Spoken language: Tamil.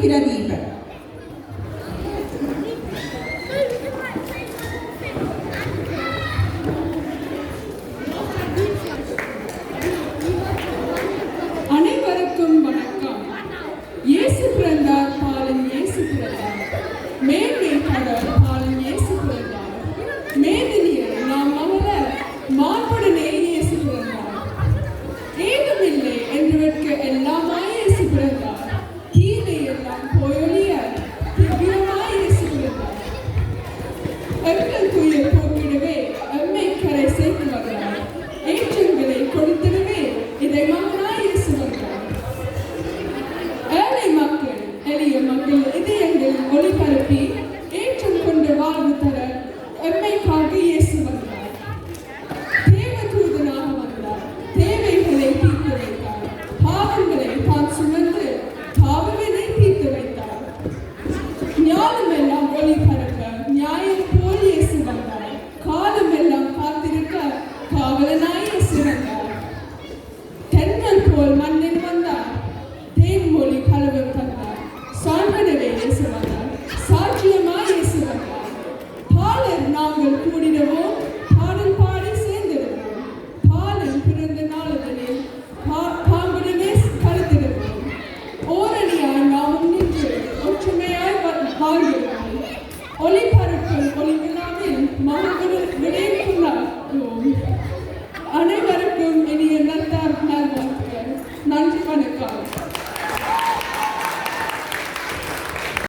இருக்கிறது அனைவருக்கும் வணக்கம். இயேசு பிறந்தார் பாலும் இயேசு பிறந்தார். மேலும் Boy Olien. Det blir mig i அவனாய் சிறந்தார் தென்னல் போல் மண்ணில் வந்தார். தேன்மொழி கலவு தந்தார் சான்றனவே இயேசு வந்தார். சாட்சியமாய் இயேசு வந்தார். பாலர் நாங்கள் கூடிடவும் பாடல் பாடி சேர்ந்திருவோம் பாலன் பிறந்த நாளுடனே பாம்புடனே கலந்திருவோம் ஓரணியாய் நாமும் நின்று ஒற்றுமையாய் வாழ்கிறோம் ஒளிபரப்பும் ஒளிவிழாவில் மகன்